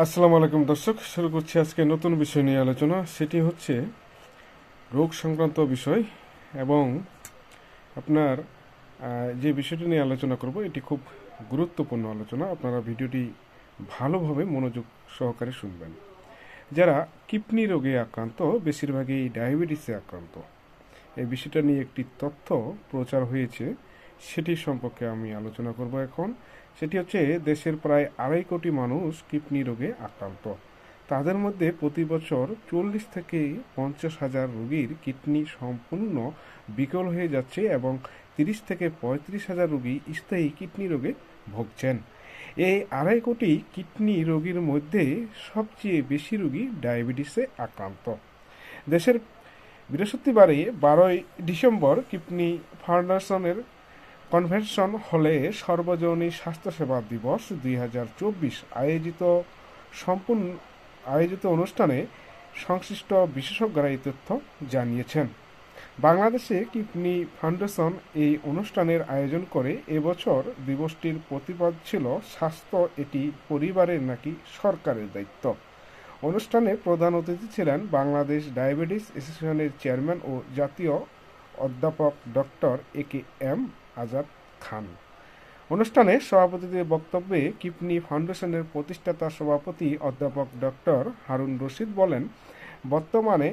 আসসালামু আলাইকুম দর্শক, শুরু করছি আজকে নতুন বিষয় নিয়ে আলোচনা। সেটি হচ্ছে রোগ সংক্রান্ত বিষয় এবং আপনার যে বিষয়টি নিয়ে আলোচনা করব, এটি খুব গুরুত্বপূর্ণ আলোচনা। আপনারা ভিডিওটি ভালোভাবে মনোযোগ সহকারে শুনবেন। যারা কিডনি রোগে আক্রান্ত, বেশিরভাগই ডায়াবেটিসে আক্রান্ত। এই বিষয়টা নিয়ে একটি তথ্য প্রচার হয়েছে, সেটি সম্পর্কে আমি আলোচনা করব এখন। সেটি হচ্ছে দেশের প্রায় আড়াই কোটি মানুষ কিডনি রোগে আক্রান্ত। তাদের মধ্যে প্রতি বছর চল্লিশ থেকে পঞ্চাশ হাজার রোগীর কিডনি সম্পূর্ণ বিকল হয়ে যাচ্ছে এবং তিরিশ থেকে পঁয়ত্রিশ হাজার রোগী স্থায়ী কিডনি রোগে ভুগছেন। এই আড়াই কোটি কিডনি রোগীর মধ্যে সবচেয়ে বেশি রোগী ডায়াবেটিসে আক্রান্ত। দেশের বৃহস্পতিবারে বারোই ডিসেম্বর কিডনি ফাউন্ডেশনের কনভেনশন হলে সর্বজনীন স্বাস্থ্যসেবা দিবস দুই হাজার চব্বিশ আয়োজিত সম্পূর্ণ আয়োজিত অনুষ্ঠানে সংশ্লিষ্ট বিশেষজ্ঞরা এই তথ্য জানিয়েছেন। বাংলাদেশে কিডনি ফাউন্ডেশন এই অনুষ্ঠানের আয়োজন করে এবছর দিবসটির প্রতিপাদ ছিল, স্বাস্থ্য এটি পরিবারের নাকি সরকারের দায়িত্ব? অনুষ্ঠানে প্রধান অতিথি ছিলেন বাংলাদেশ ডায়াবেটিস অ্যাসোসিয়েশনের চেয়ারম্যান ও জাতীয় অধ্যাপক doctor A K M Azad Khan. অনুষ্ঠানে সভাপতিদের বক্তব্যে কিডনি ফাউন্ডেশনের প্রতিষ্ঠাতা সভাপতি অধ্যাপক ডক্টর হারুন রশিদ বলেন, বর্তমানে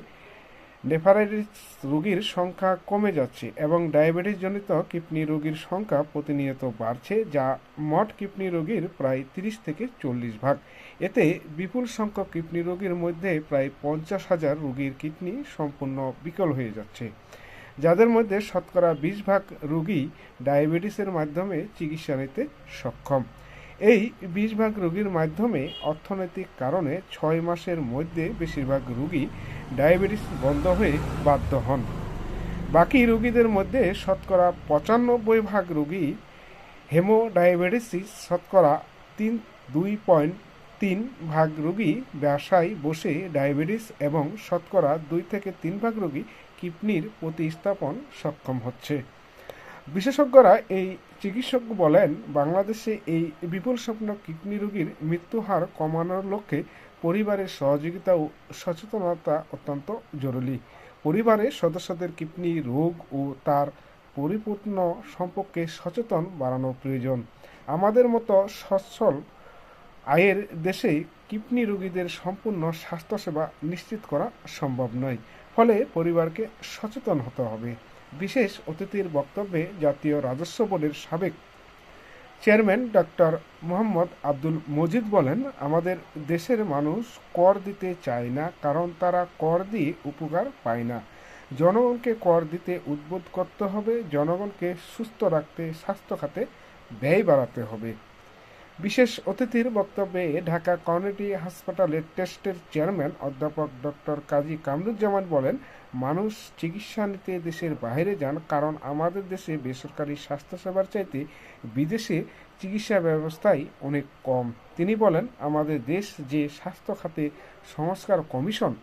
নেফারাইটিস রোগীর সংখ্যা কমে যাচ্ছে এবং ডায়াবেটিস জনিত কিডনি রোগীর সংখ্যা প্রতিনিয়ত বাড়ছে, যা মোট কিডনি রোগীর প্রায় তিরিশ থেকে চল্লিশ ভাগ। এতে বিপুল সংখ্যক কিডনি রোগীর মধ্যে প্রায় পঞ্চাশ হাজার রোগীর কিডনি সম্পূর্ণ বিকল হয়ে যাচ্ছে। যাদের মধ্যে শতকরা বিশ ভাগ রোগী ডায়াবেটিসের মাধ্যমে চিকিৎসা নিতে সক্ষম। এই বিশ ভাগ রোগীর মাধ্যমে অর্থনৈতিক কারণে ছয় মাসের মধ্যে বেশিরভাগ রোগী ডায়াবেটিস বন্ধ হয়ে বাধ্য হন। বাকি রোগীদের মধ্যে শতকরা পঁচানব্বই ভাগ রোগী হেমোডায়াবেটিসিস, শতকরা তিন দুই পয়েন্ট তিন ভাগ রোগী বাসায় বসে ডায়াবেটিস এবং শতকরা দুই থেকে তিন ভাগ রোগী কিডনির প্রতিস্থাপন সক্ষম হচ্ছে। বিশেষজ্ঞরা এই চিকিৎসক বলেন, বাংলাদেশে এই বিপুল স্বপ্ন কিডনি রোগীর মৃত্যু হার কমানোর লক্ষ্যে পরিবারের সহযোগিতা ও সচেতনতা অত্যন্ত জরুরি। পরিবারের সদস্যদের কিডনি রোগ ও তার পরিপূর্ণ সম্পর্কে সচেতন বাড়ানো প্রয়োজন। আমাদের মতো সচ্ছল আয়ের দেশে কিডনি রোগীদের সম্পূর্ণ স্বাস্থ্যসেবা নিশ্চিত করা সম্ভব নয়। ফলে পরিবারকে সচেতন হতে হবে। বিশেষ অতিথির বক্তব্যে জাতীয় রাজস্ব বোর্ডের সাবেক চেয়ারম্যান ডক্টর মোহাম্মদ আব্দুল মজিদ বলেন, আমাদের দেশের মানুষ কর দিতে চায় না, কারণ তারা কর দিয়ে উপকার পায় না। জনগণকে কর দিতে উদ্বুদ্ধ করতে হবে, জনগণকে সুস্থ রাখতে, স্বাস্থ্য খাতে ব্যয় বাড়াতে হবে। বিশেষ অতিথির বক্তব্যে ঢাকা কমিউনিটি হাসপাতালের টেস্টের চেয়ারম্যান অধ্যাপক ডক্টর কাজী কামরুজ্জামান বলেন, মানুষ চিকিৎসা নিতে দেশের বাইরে যান কারণ আমাদের দেশে বেসরকারি স্বাস্থ্যসেবার চাইতে বিদেশে চিকিৎসা ব্যবস্থাই অনেক কম। তিনি বলেন, আমাদের দেশ যে স্বাস্থ্য খাতে সংস্কার কমিশন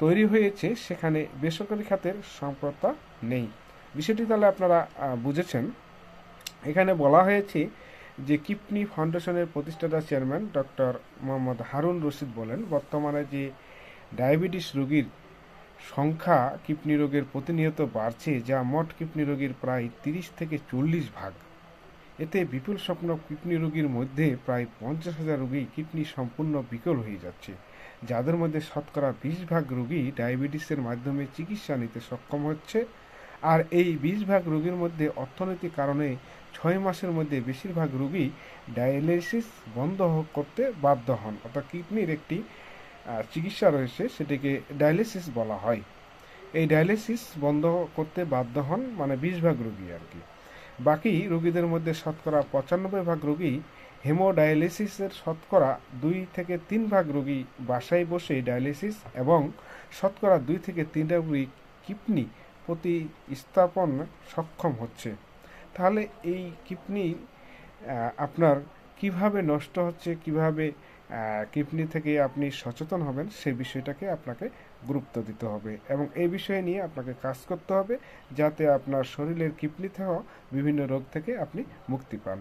তৈরি হয়েছে, সেখানে বেসরকারি খাতের সম্পর্কতা নেই। বিষয়টি তাহলে আপনারা বুঝেছেন। এখানে বলা হয়েছে যে কিডনি ফাউন্ডেশনের প্রতিষ্ঠাতা চেয়ারম্যান ডক্টর মোহাম্মদ হারুন রশিদ বলেন, বর্তমানে যে ডায়াবেটিস রোগীর সংখ্যা কিডনি রোগের প্রতিনিয়ত বাড়ছে, যা মোট কিডনি রোগীর প্রায় তিরিশ থেকে চল্লিশ ভাগ। এতে বিপুল স্বপ্ন কিডনি রোগীর মধ্যে প্রায় পঞ্চাশ হাজার রোগী কিডনি সম্পূর্ণ বিকল হয়ে যাচ্ছে, যাদের মধ্যে শতকরা বিশ ভাগ রোগী ডায়াবেটিসের মাধ্যমে চিকিৎসা নিতে সক্ষম হচ্ছে। আর এই বিশ ভাগ রোগীর মধ্যে অর্থনৈতিক কারণে ছয় মাসের মধ্যে বেশিরভাগ রোগী ডায়ালিসিস বন্ধ করতে বাধ্য হন, অর্থাৎ কিডনির একটি চিকিৎসা রয়েছে সেটিকে ডায়ালিসিস বলা হয়। এই ডায়ালিসিস বন্ধ করতে বাধ্য হন মানে বিশ ভাগ রোগী আর কি। বাকি রোগীদের মধ্যে শতকরা পঁচানব্বই ভাগ রোগী হেমোডায়ালিসিসের শতকরা দুই থেকে তিন ভাগ রোগী বাসায় বসে ডায়ালিসিস এবং শতকরা দুই থেকে তিন ভাগ রোগী কিডনি প্রতিস্থাপন সক্ষম হচ্ছে। তাহলে এই কিডনি আপনার কীভাবে নষ্ট হচ্ছে কীভাবে কিডনি থেকে আপনি সচেতন হবেন, সেই বিষয়টাকে আপনাকে গুরুত্ব দিতে হবে এবং এই বিষয় নিয়ে আপনাকে কাজ করতে হবে যাতে আপনার শরীরের কিডনি থেকে বিভিন্ন রোগ থেকে আপনি মুক্তি পান।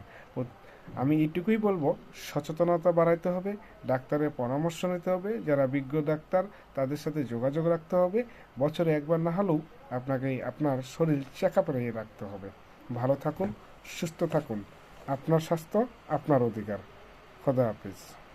আমি এটুকুই বলব, সচেতনতা বাড়াইতে হবে, ডাক্তারের পরামর্শ নিতে হবে, যারা বিজ্ঞ ডাক্তার তাদের সাথে যোগাযোগ রাখতে হবে, বছরে একবার না হলেও আপনাকে আপনার শরীর চেক আপে রাখতে হবে। ভালো থাকুন, সুস্থ থাকুন, আপনার স্বাস্থ্য, আপনার অধিকার। খোদা হাফিজ।